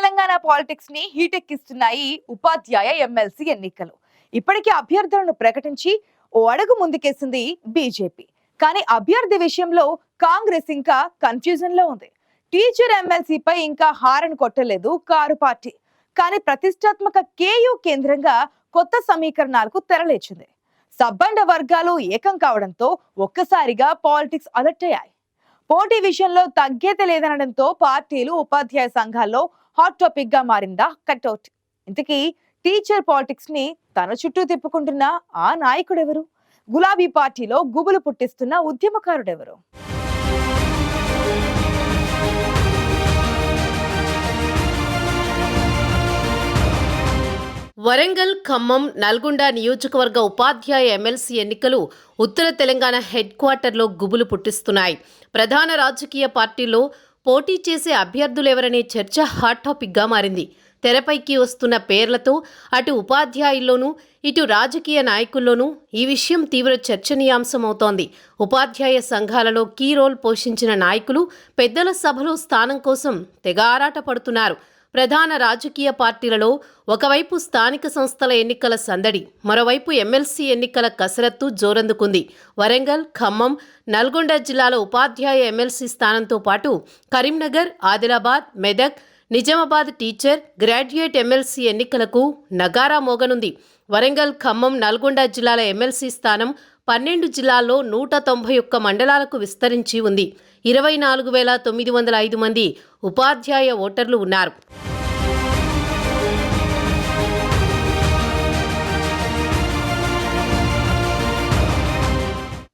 తెలంగాణ పాలిటిక్స్ని హీటెక్కిస్తున్నాయి ఉపాధ్యాయ MLC ఎన్నికలు. ఇప్పటికే అభ్యర్థులను ప్రకటించి ఓ అడుగు ముందుకేసింది బీజేపీ. కానీ అభ్యర్థి విషయంలో కాంగ్రెస్ ఇంకా కన్ఫ్యూజన్లో ఉంది. టీచర్ ఎమ్మెల్సీపై ఇంకా హారన్ కొట్టలేదు కారు పార్టీ. కానీ ప్రతిష్టాత్మక కేయూ కేంద్రంగా కొత్త సమీకరణాలకు తెరలేచింది. సబ్బండ వర్గాలు ఏకం కావడంతో ఒక్కసారిగా పాలిటిక్స్ అలర్ట్ అయ్యాయి. పోటీ విషయంలో తగ్గేది లేదనడంతో పార్టీలు ఉపాధ్యాయ సంఘాల్లో హాట్ టాపిక్గా మారిందా? కట్అవుట్. ఇంతకీ టీచర్ పాలిటిక్స్ని తన చుట్టూ తిప్పుకుంటున్న ఆ నాయకుడెవరు? గులాబీ పార్టీలో గుబులు పుట్టిస్తున్న ఉద్యమకారుడెవరు? వరంగల్ ఖమ్మం నల్గొండ నియోజకవర్గ ఉపాధ్యాయ ఎమ్మెల్సీ ఎన్నికలు ఉత్తర తెలంగాణ హెడ్ క్వార్టర్లో గుబులు పుట్టిస్తున్నాయి. ప్రధాన రాజకీయ పార్టీలో పోటీ చేసే అభ్యర్థులెవరనే చర్చ హాట్ టాపిక్గా మారింది. తెరపైకి వస్తున్న పేర్లతో అటు ఉపాధ్యాయుల్లోనూ ఇటు రాజకీయ నాయకుల్లోనూ ఈ విషయం తీవ్ర చర్చనీయాంశమవుతోంది. ఉపాధ్యాయ సంఘాలలో కీ రోల్ పోషించిన నాయకులు పెద్దల సభలో స్థానం కోసం తెగ ఆరాట పడుతున్నారు ప్రధాన రాజకీయ పార్టీలలో ఒకవైపు స్థానిక సంస్థల ఎన్నికల సందడి మరోవైపు ఎమ్మెల్సీ ఎన్నికల కసరత్తు జోరందుకుంది. వరంగల్ ఖమ్మం నల్గొండ జిల్లాల ఉపాధ్యాయ ఎమ్మెల్సీ స్థానంతో పాటు Karimnagar Adilabad Medak Nizamabad teacher graduate MLC ఎన్నికలకు నగారా మోగనుంది. వరంగల్ ఖమ్మం నల్గొండ జిల్లాల ఎమ్మెల్సీ స్థానం పన్నెండు జిల్లాల్లో నూట తొంభై ఒక్క మండలాలకు విస్తరించి ఉంది. ఇరవై నాలుగు వేల తొమ్మిది వందల ఐదు మంది ఉపాధ్యాయ ఓటర్లు ఉన్నారు.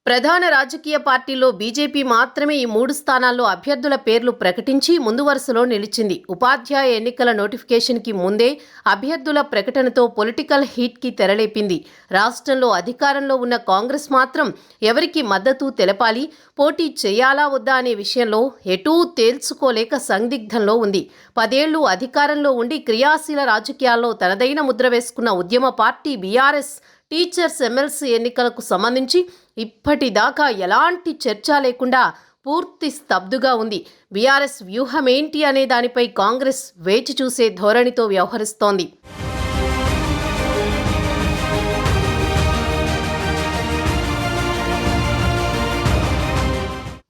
ప్రధాన రాజకీయ పార్టీల్లో బీజేపీ మాత్రమే ఈ మూడు స్థానాల్లో అభ్యర్థుల పేర్లు ప్రకటించి ముందు వరుసలో నిలిచింది. ఉపాధ్యాయ ఎన్నికల నోటిఫికేషన్కి ముందే అభ్యర్థుల ప్రకటనతో పొలిటికల్ హీట్కి తెరలేపింది. రాష్ట్రంలో అధికారంలో ఉన్న కాంగ్రెస్ మాత్రం ఎవరికి మద్దతు తెలపాలి పోటీ చేయాలా వద్దా అనే విషయంలో ఎటూ తేల్చుకోలేక సందిగ్ధంలో ఉంది. పదేళ్ళు అధికారంలో ఉండి క్రియాశీల రాజకీయాల్లో తనదైన ముద్ర వేసుకున్న ఉద్యమ పార్టీ బీఆర్ఎస్ టీచర్స్ ఎమ్మెల్సీ ఎన్నికలకు సంబంధించి ఇప్పటిదాకా ఎలాంటి చర్చ లేకుండా పూర్తి స్తబ్దుగా ఉంది. బీఆర్ఎస్ వ్యూహం ఏంటి అనే దానిపై కాంగ్రెస్ వేచి చూసే ధోరణితో వ్యవహరిస్తోంది.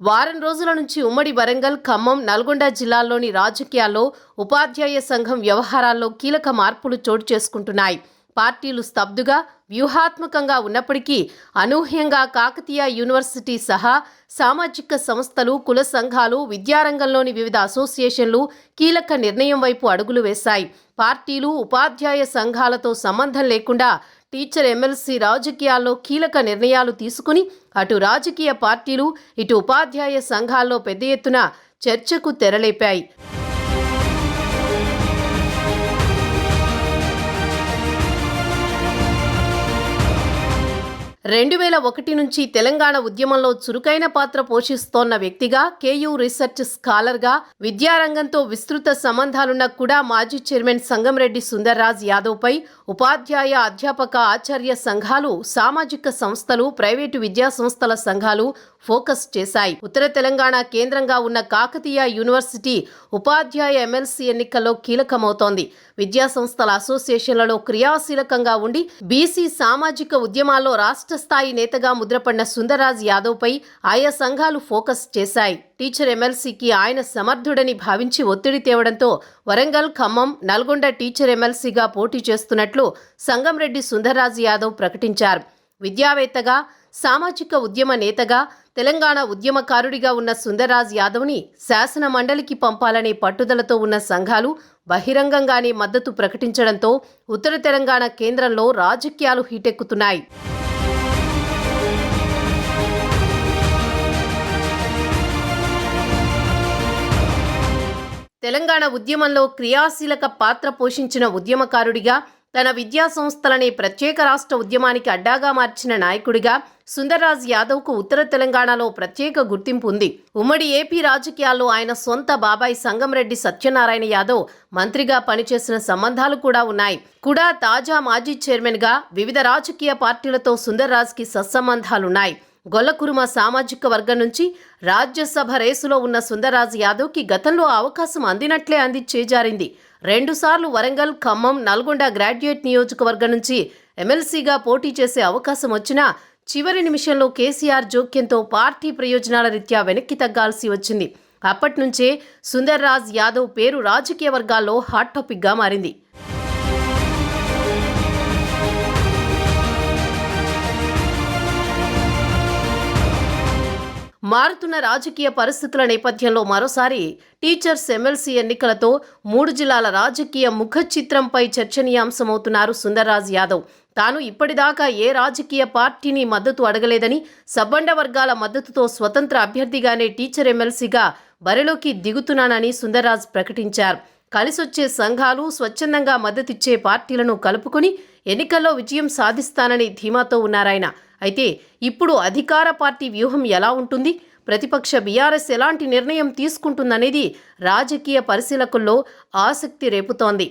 వారం రోజుల నుంచి ఉమ్మడి వరంగల్ ఖమ్మం నల్గొండ జిల్లాల్లోని రాజకీయాల్లో ఉపాధ్యాయ సంఘం వ్యవహారాల్లో కీలక మార్పులు చోటు చేసుకుంటున్నాయి. పార్టీలు స్తబ్దుగా వ్యూహాత్మకంగా ఉన్నప్పటికీ అనూహ్యంగా కాకతీయ యూనివర్సిటీ సహా సామాజిక సంస్థలు కుల సంఘాలు విద్యారంగంలోని వివిధ అసోసియేషన్లు కీలక నిర్ణయం వైపు అడుగులు వేశాయి. పార్టీలు ఉపాధ్యాయ సంఘాలతో సంబంధం లేకుండా టీచర్ ఎమ్మెల్సీ రాజకీయాల్లో కీలక నిర్ణయాలు తీసుకుని అటు రాజకీయ పార్టీలు ఇటు ఉపాధ్యాయ సంఘాల్లో పెద్ద ఎత్తున చర్చకు తెరలేపాయి. రెండు వేల ఒకటి నుంచి తెలంగాణ ఉద్యమంలో చురుకైన పాత్ర పోషిస్తోన్న వ్యక్తిగా కేయూ రీసెర్చ్ స్కాలర్గా విద్యారంగంతో విస్తృత సంబంధాలున్న కూడా మాజీ చైర్మన్ సంగంరెడ్డి సుందర్రాజ్ యాదవ్పై ఉపాధ్యాయ అధ్యాపక ఆచార్య సంఘాలు సామాజిక సంస్థలు ప్రైవేటు విద్యా సంస్థల సంఘాలు ఫోకస్ చేశాయి. ఉత్తర తెలంగాణ కేంద్రంగా ఉన్న కాకతీయ యూనివర్సిటీ ఉపాధ్యాయ ఎమ్మెల్సీ ఎన్నికల్లో కీలకమవుతోంది. విద్యా సంస్థల అసోసియేషన్లలో క్రియాశీలకంగా ఉండి బీసీ సామాజిక ఉద్యమాల్లో రాష్ట్ర స్థాయి నేతగా ముద్రపడిన సుందరరాజ్ యాదవ్పై ఆయా సంఘాలు ఫోకస్ చేశాయి. టీచర్ ఎమ్మెల్సీకి ఆయన సమర్థుడని భావించి ఒత్తిడి తేవడంతో వరంగల్ ఖమ్మం నల్గొండ టీచర్ ఎమ్మెల్సీగా పోటీ చేస్తున్నట్లు సంగంరెడ్డి సుందర్రాజ్ యాదవ్ ప్రకటించారు. విద్యావేత్తగా సామాజిక ఉద్యమ నేతగా తెలంగాణ ఉద్యమకారుడిగా ఉన్న సుందర్రాజ్ యాదవ్ని శాసన మండలికి పంపాలనే పట్టుదలతో ఉన్న సంఘాలు బహిరంగంగానే మద్దతు ప్రకటించడంతో ఉత్తర తెలంగాణ కేంద్రంలో రాజకీయాలు హీటెక్కుతున్నాయి. తెలంగాణ ఉద్యమంలో క్రియాశీలక పాత్ర పోషించిన ఉద్యమకారుడిగా తన విద్యా సంస్థలని ప్రత్యేక రాష్ట్ర ఉద్యమానికి అడ్డాగా మార్చిన నాయకుడిగా సుందర్రాజ్ యాదవ్కు ఉత్తర తెలంగాణలో ప్రత్యేక గుర్తింపు ఉంది. ఉమ్మడి ఏపీ రాజకీయాల్లో ఆయన సొంత బాబాయ్ సంగంరెడ్డి సత్యనారాయణ యాదవ్ మంత్రిగా పనిచేసిన సంబంధాలు కూడా ఉన్నాయి. కూడా తాజా మాజీ చైర్మన్గా వివిధ రాజకీయ పార్టీలతో సుందర్రాజ్కి సత్సంబంధాలున్నాయి. గొల్లకురుమ సామాజిక వర్గం నుంచి రాజ్యసభ రేసులో ఉన్న సుందర్రాజ్ యాదవ్కి గతంలో అవకాశం అందినట్లే అంది చేజారింది. రెండుసార్లు వరంగల్ ఖమ్మం నల్గొండ గ్రాడ్యుయేట్ నియోజకవర్గం నుంచి ఎమ్మెల్సీగా పోటీ చేసే అవకాశం వచ్చినా చివరి నిమిషంలో కేసీఆర్ జోక్యంతో పార్టీ ప్రయోజనాల రీత్యా వెనక్కి తగ్గాల్సి వచ్చింది. అప్పటి నుంచే సుందర్రాజ్ యాదవ్ పేరు రాజకీయ వర్గాల్లో హాట్ టాపిక్గా మారింది. మారుతున్న రాజకీయ పరిస్థితుల నేపథ్యంలో మరోసారి టీచర్స్ ఎమ్మెల్సీ ఎన్నికలతో మూడు జిల్లాల రాజకీయ ముఖ చిత్రంపై చర్చనీయాంశమవుతున్నారు సుందర్రాజ్ యాదవ్. తాను ఇప్పటిదాకా ఏ రాజకీయ పార్టీని మద్దతు అడగలేదని సబ్బండ వర్గాల మద్దతుతో స్వతంత్ర అభ్యర్థిగానే టీచర్ ఎమ్మెల్సీగా బరిలోకి దిగుతున్నానని సుందర్రాజ్ ప్రకటించారు. కలిసొచ్చే సంఘాలు స్వచ్ఛందంగా మద్దతిచ్చే పార్టీలను కలుపుకుని ఎన్నికల్లో విజయం సాధిస్తానని ధీమాతో ఉన్నారాయన. అయితే ఇప్పుడు అధికార పార్టీ వ్యూహం ఎలా ఉంటుంది? ప్రతిపక్ష బీఆర్ఎస్ ఎలాంటి నిర్ణయం తీసుకుంటుందనేది రాజకీయ పరిశీలకుల్లో ఆసక్తి రేపుతోంది.